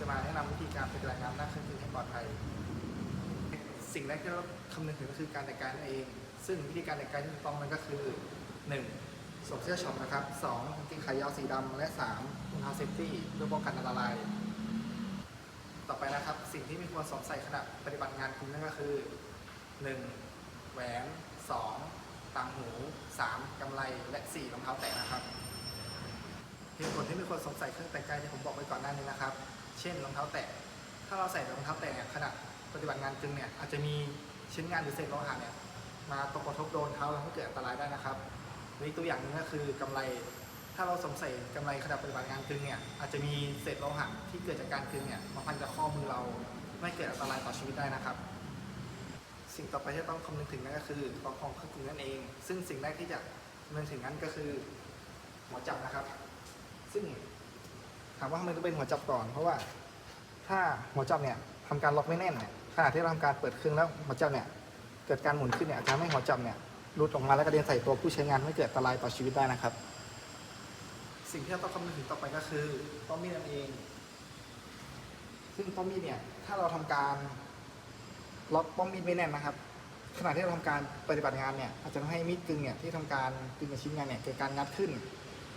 จะมาแนะนำวิธีการปฏิบัติงานหน้าเครื่องบินให้ปลอดภัย สิ่งแรกที่เราคำนึงถึงก็คือการแต่งกายนั่นเอง ซึ่งวิธีการแต่งกายที่ถูกต้องนั้นก็คือ 1. สวมเสื้อช็อปนะครับ 2. กางเกงขายาวสีดำและ 3. รองเท้าเซฟตี้เพื่อป้องกันอันตราย ต่อไปนะครับ สิ่งที่ไม่ควรสวมใส่ขณะปฏิบัติงานคุณนั่นก็คือ 1. แหวน 2. ต่างหู 3. กำไรและ 4. รองเท้าแตะนะครับเหตุผลที่ไม่ควรสวมใส่เครื่องแต่งกายที่ผมบอกไปก่อนหน้านี้นะครับ เช่นรองเท้าแตะ ถ้าเราใส่รองเท้าแตะเนี่ยขณะปฏิบัติงานจริงเนี่ยอาจจะมีชิ้นงานหรือเศษโลหะเนี่ยมาตกกระทบโดนเท้าแล้วให้เกิดอันตรายได้นะครับหรืออีกตัวอย่างหนึงก็คือกำไร ถ้าเราสวมใส่กำไรขณะปฏิบัติงานจริงเนี่ยอาจจะมีเศษโลหะที่เกิดจากการกึงเนี่ยมาพันกับข้อมือเราไม่เกิดอันตรายต่อชีวิตได้นะครับ สิ่งต่อไปที่ต้องคำนึงถึงนั่นก็คือประคองเครื่องกลึงนั่นเอง ซึ่งสิ่งแรกที่จะคำนึงถึงนั้นก็คือหัวจับนะครับ ซึ่ง ถามว่าทำไมต้องเป็นหัวจับก่อน เพราะว่า ถ้าหัวจับเนี่ยทำการล็อกไม่แน่นเนี่ยขณะที่เราทำการเปิดเครื่องแล้วหัวจับเนี่ยเกิดการหมุนขึ้นเนี่ยอาจจะทำให้หัวจับเนี่ยหลุดออกมาแล้วกระเด็นใส่ตัวผู้ใช้งานไม่เกิดอันตรายต่อชีวิตได้นะครับ สิ่งที่เราต้องคำนึงถึงต่อไปก็คือป้อมมีดนั่นเอง ซึ่งป้อมมีดเนี่ยถ้าเราทำการล็อกป้อมมีดไม่แน่นนะครับขณะที่เราทำการปฏิบัติงานเนี่ยอาจจะทำให้มีดกึ่งเนี่ยที่ทำการกึ่งกับชิ้นงานเนี่ยเกิดการงัดขึ้น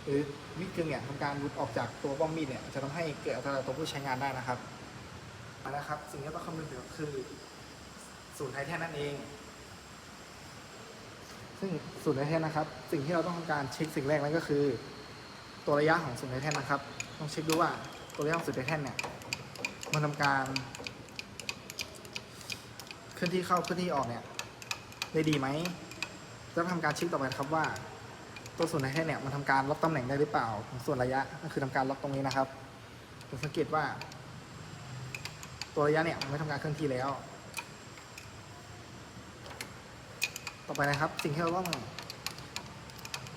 หรือมีดกึ่งเนี่ยทำการหลุดออกจากตัวป้อมมีดเนี่ยจะทำให้เกิดอันตรายต่อผู้ใช้งานได้นะครับเอาละครับ สิ่งที่ต้องคำนึงถึงก็คือ ศูนย์ไทแทนนั่นเอง ซึ่งศูนย์ไทแทนนะครับ สิ่งที่เราต้องทำการเช็คสิ่งแรกนั่นก็คือ ตัวระยะของศูนย์ไทแทนนะครับ ต้องเช็คดูว่าตัวระยะของศูนย์ไทแทนเนี่ยมันทำการเคลื่อนที่เข้าเคลื่อนที่ออกเนี่ยได้ดีไหมจะทำการเช็คต่อไปครับว่า ตัวส่วนไทแทนเนี่ยมันทำการล็อกตำแหน่งได้หรือเปล่าของส่วนระยะก็คือทำการล็อกตรงนี้นะครับจะสังเกตว่า ตัวระยะเนี่ยมันไม่ทำการเคลื่อนที่แล้ว ต่อไปนะครับ สิ่งที่เราต้อง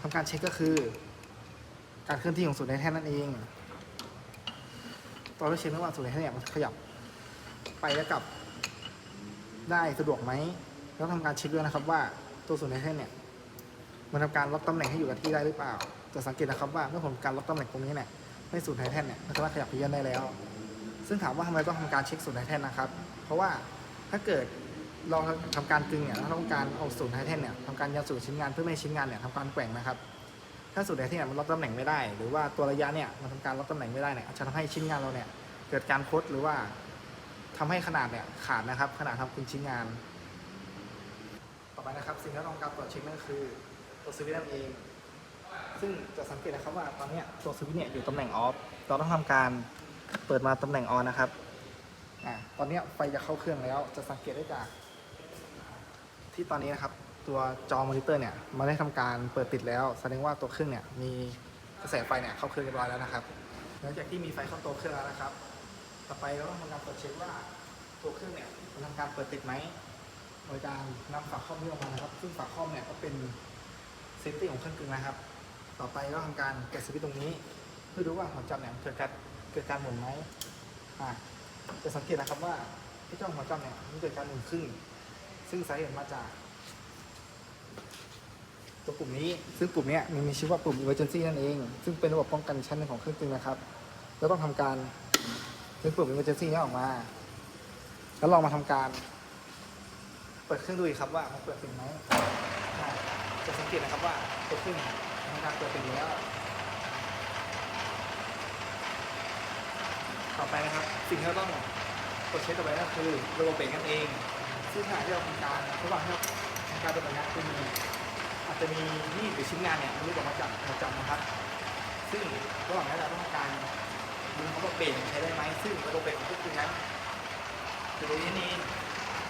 ทำการเช็คก็คือ การเคลื่อนที่ของส่วนไทแทนนั่นเองตอนเราเช็คว่าส่วนไทแทนเนี่ยมันขยับไปและกลับได้สะดวกไหมแล้วทำการเช็คด้วยนะครับว่าตัวส่วนไทแทนเนี่ย มันทำการล็อกตำแหน่งให้อยู่กับที่ได้หรือเปล่า จะสังเกตนะครับว่าเมื่อผมการล็อกตำแหน่งตรงนี้เนี่ยไม่ศูนย์ไทแทนเนี่ยมันสามารถขยับเขยื้อนได้แล้ว ซึ่งถามว่าทำไมต้องทำการเช็คศูนย์ไทแทนนะครับ เพราะว่าถ้าเกิดเราทำการกึงเนี่ยเราต้องการเอาศูนย์ไทแทนเนี่ยทำการยันสู่ชิ้นงานเพื่อไม่ชิ้นงานเนี่ยทำการแกว่งนะครับถ้าศูนย์ไทแทนเนี่ยมันล็อกตำแหน่งไม่ได้ หรือว่าตัวระยะเนี่ยมันทำการล็อกตำแหน่งไม่ได้เนี่ยจะทำให้ชิ้นงานเราเนี่ยเกิดการคดหรือว่าทำให้ขนาดเนี่ยขาดนะครับขนาดทำเป็นชิ้นงาน ต่อไปนะครับสิ่งที่เราต้องการตรวจเช็คนั่นคือ ตัวสวิตช์นั่นเอง ซึ่งจะสังเกตนะครับว่าตอนนี้ตัวสวิตช์เนี่ยอยู่ตำแหน่งออฟ เราต้องทำการเปิดมาตำแหน่งออนนะครับอ่าตอนนี้ไฟจะเข้าเครื่องแล้ว จะสังเกตได้จาก ที่ตอนนี้นะครับ ตัวจอมอนิเตอร์เนี่ยมันได้ทำการเปิดติดแล้ว แสดงว่าตัวเครื่องเนี่ยมีกระแสไฟเนี่ยเข้าเครื่องเรียบร้อยแล้วนะครับ หลังจากที่มีไฟเข้าตัวเครื่องแล้วนะครับ ต่อไปเราต้องทำการตรวจเช็คว่าตัวเครื่องเนี่ยมันทำการเปิดติดไหมโดยการนำฝาครอบนี้ออกมานะครับ ซึ่งฝาครอบเนี่ยก็เป็น ฟตี้ของเครื่องกลึงนะครับ ต่อไปก็ทำการแกะสวิตช์ตรงนี้ เพื่อดูว่าหัวจับเนี่ยเกิดการเกิดการหมุนไหมอ่าจะสังเกตนะครับว่าที่จ้าหัวจับเนี่ยมันเกิดการหมุนขึ้น ซึ่งสาเหตุมาจาก ตัวปุ่มนี้ซึ่งปุ่มนี้มันมีชื่อว่าปุ่ม emergency นั่นเอง ซึ่งเป็นระบบป้องกันชั้นหนึ่งของเครื่องกลึงนะครับแล้วต้องทำการดึงปุ่ม emergency นี้ออกมา แล้วลองมาทำการ เปิดเครื่องดูอีกครับว่ามันเปิดติดไหม จะสังเกตนะครับว่าตัวเครื่องทำการเปิดติดแล้ว ต่อไปนะครับ สิ่งที่เราต้องกดเช็คต่อไปก็คือระบบเบรกนั่นเอง ซึ่งขณะที่เราทำการระหว่างที่เราทำการปฏิบัติงานคือมีอาจจะมีมีดหรือชิ้นงานเนี่ยมันหลุดออกมาจากหัวจับนะครับ ซึ่งระหว่างนั้นเราต้องทำการดูเขาว่าเบรกใช้ได้ไหมซึ่งระบบเบรกของทุกคนนั้นคือตัวนี้นี่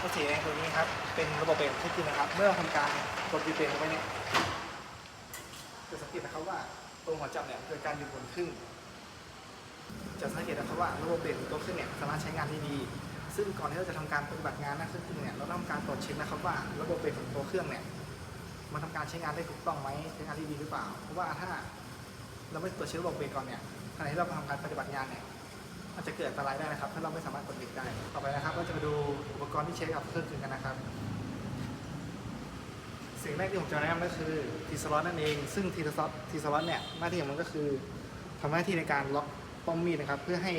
ตัวสีแดงตัวนี้ครับเป็นระบบเบรกที่จริงนะครับ เมื่อทำการกดบีเบรกลงไปเนี่ยจะสังเกตนะครับว่าตรงหัวจับเนี่ยเกิดการหยุดหมุนขึ้น จะสังเกตนะครับว่าระบบเบรกของตัวเครื่องเนี่ยสามารถใช้งานได้ดี ซึ่งก่อนที่เราจะทำการปฏิบัติงานหน้าเครื่องจริงเนี่ยเราต้องทำการตรวจเช็คนะครับว่า ระบบเบรกของตัวเครื่องเนี่ยมันทำการใช้งานได้ถูกต้องไหมใช้งานได้ดีหรือเปล่า เพราะว่าถ้าเราไม่ตรวจเช็คระบบเบรกก่อนเนี่ยขณะที่เราทำการปฏิบัติงานเนี่ย อาจจะเกิดอันตรายได้นะครับ ถ้าเราไม่สามารถกดเบรกได้ ต่อไปนะครับ ก็จะมาดูอุปกรณ์ที่ใช้กับเครื่องกลึงกันนะครับ สิ่งแรกที่ผมจะแนะนำก็คือทีสล็อตนั่นเอง ซึ่งทีสล็อตทีสล็อตเนี่ยหน้าที่ของมันก็คือทำหน้าที่ในการล็อกป้อมมีดนะครับ เพื่อให้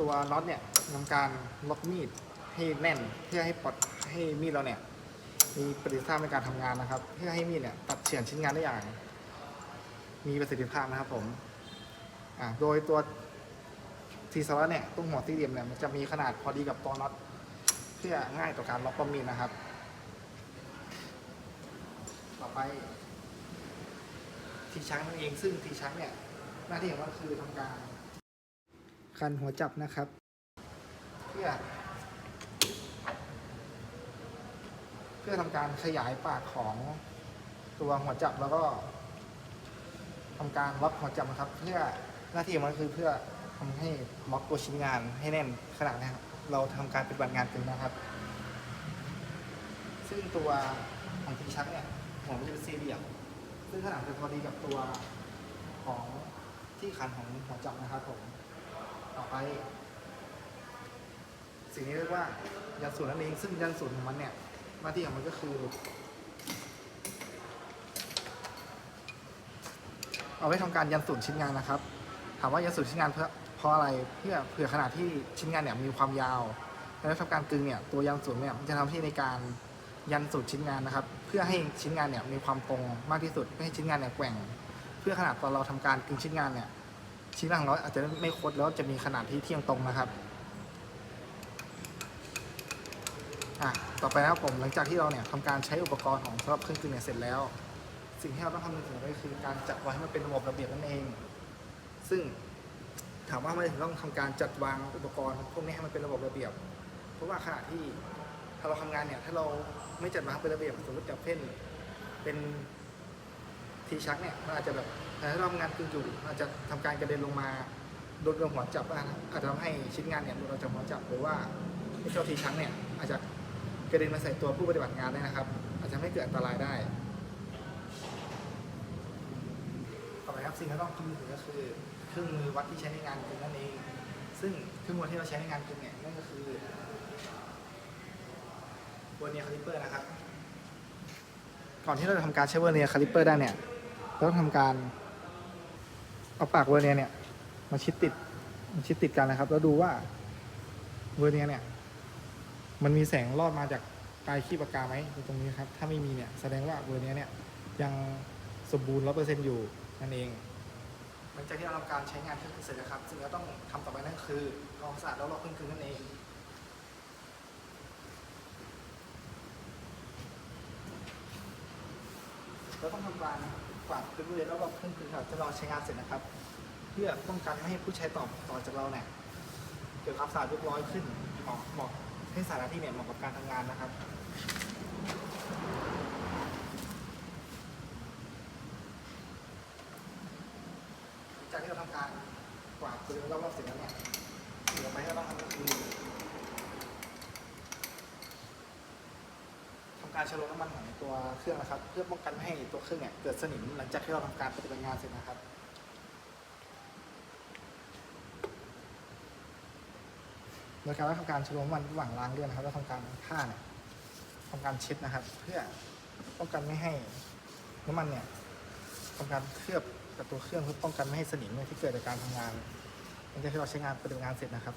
ตัวน็อตเนี่ยทำการล็อกมีดให้แน่น เพื่อให้ปลดให้มีดเราเนี่ยมีประสิทธิภาพในการทำงานนะครับ เพื่อให้มีดเนี่ยตัดเฉือนชิ้นงานได้อย่าง มีประสิทธิภาพนะครับผมโดยตัว ทีสวัสเนี่ยตรงหัวสี่เหลี่ยมเนี่ยมันจะมีขนาดพอดีกับตัวน็อตเพื่อง่ายต่อการล็อกประมีนะครับ ต่อไป ทีช้างนั่นเองซึ่งทีช้างเนี่ยหน้าที่ของมันคือทำการ คันหัวจับนะครับ เพื่อ เพื่อทำการขยายปากของตัวหัวจับแล้วก็ทำการล็อกหัวจับนะครับ เพื่อหน้าที่ของมันคือเพื่อ ทำให้ล็อกตัวชิ้นงานให้แน่นขนาดนี้ครับเราทำการปฏิบัติงานกันนะครับ ซึ่งตัวของทีชักเนี่ยหัวมันจะเป็นสี่เหลี่ยมซึ่งขนาดจะพอดีกับตัวของที่คันของหัวจับนะครับผมต่อไป สิ่งนี้เรียกว่ายันสูตรนั่นเองซึ่งยันสูตรของมันเนี่ยหน้าที่ของมันก็คือ เอาไว้ทำการยันสูตรชิ้นงานนะครับ ถามว่ายันสูตรชิ้นงานเพื่อ เพราะอะไรเพื่อเผื่อขนาดที่ชิ้นงานเนี่ยมีความยาวแล้วทำการกึงเนี่ยตัวยันสูตรเนี่ยมันจะทำที่ในการยันสูตรชิ้นงานนะครับ เพื่อให้ชิ้นงานเนี่ยมีความตรงมากที่สุดไม่ให้ชิ้นงานเนี่ยแกว่ง เพื่อขนาดตอนเราทำการกึงชิ้นงานเนี่ยชิ้นงานของเราอาจจะไม่คดแล้วจะมีขนาดที่เที่ยงตรงนะครับอะต่อไปนะครับผมหลังจากที่เราเนี่ยทำการใช้อุปกรณ์ของสำหรับเครื่องกึงเนี่ยเสร็จแล้ว สิ่งที่เราต้องทำในถึงก็คือการจัดวางให้มันเป็นระบบระเบียบนั่นเอง ซึ่ง ถามว่าไมถึงต้องทำการจัดวางอุปกรณ์พวกนี้ให้มันเป็นระบบระเบียบ เพราะว่าขณะที่ถ้าเราทำงานเนี่ย ถ้าเราไม่จัดวางเป็นระเบียบสมมติอย่างเช่นเป็นทีชักเนี่ยมันอาจจะแบบถ้าเราทำงานกึ่งอยู่อาจจะทำการกระเด็นลงมาโดนกับหัวจับอาจจะทำให้ชิ้นงานเนี่ยโดนเราจากหัวจับหรือว่าไอ้เจ้าทีชักเนี่ยอาจจะกระเด็นมาใส่ตัวผู้ปฏิบัติงานได้นะครับ อาจจะทำให้เกิดอันตรายได้ ต่อ ไปครับสิ่งที่ต้องคำนึงถึงก็คือเครื่องมือวัดที่ใช้ในงานกึ่งนั่นเอง ซึ่งเครื่องมือที่เราใช้ในงานกึ่งเนี่ยนั่นก็คือเวอร์เนียคาลิเปอร์นะครับ ก่อนที่เราจะทำการใช้เวอร์เนียคาลิปเปอร์ได้เนี่ยเราต้องทำการเอาปากเวอร์เนียเนี่ยมาชิดติดมาชิดติดกันนะครับ แล้วดูว่าเวอร์เนียเนี่ย มันมีแสงลอดมาจากปลายขี้ปากกาไหมตรงนี้ครับ ถ้าไม่มีเนี่ยแสดงว่าเวอร์เนียเนี่ยยังสมบูรณ์ร้อเปอร์เซ็นต์อยู่ นั่นเอง หลังจากที่เราทำการใช้งานเครื่องกลึงเสร็จนะครับ สิ่งที่เราต้องทำต่อไปนั่นคือทำความสะอาดแล้วลอกเครื่องกลึงนั่นเอง เราต้องทำการกวาดพื้นบริเวณรอบๆเครื่องกลึงครับที่เราใช้งานเสร็จนะครับ เพื่อป้องกันไม่ให้ผู้ใช้ต่อต่อจากเราเนี่ยเกิดความสะอาดเรียบร้อยขึ้นเหมาะเหมาะให้สถานที่เนี่ยเหมาะกับการทำงานนะครับ หลังจากที่เราทำการ กวาดบริเวณรอบๆเสร็จแล้วเนี่ยสิ่งต่อไปที่เราต้องทำก็คือทำการชะโลมน้ำมันของตัวเครื่องนะครับ เพื่อป้องกันไม่ให้ตัวเครื่องเนี่ยเกิดสนิมหลังจากที่เราทำการปฏิบัติงานเสร็จนะครับโดยการว่าทำการชะโลมน้ำมันระหว่างล้างเลือดนะครับแล้วทำการผ้าเนี่ยทำการเช็ดนะครับ เพื่อป้องกันไม่ให้น้ำมันเนี่ยทำการเคลือบกับตัวเครื่องเพื่อป้องกันไม่ให้สนิมเนี่ยที่เกิดจากการทำงาน หลังจากที่เราใช้งานปฏิบัติงานเสร็จนะครับ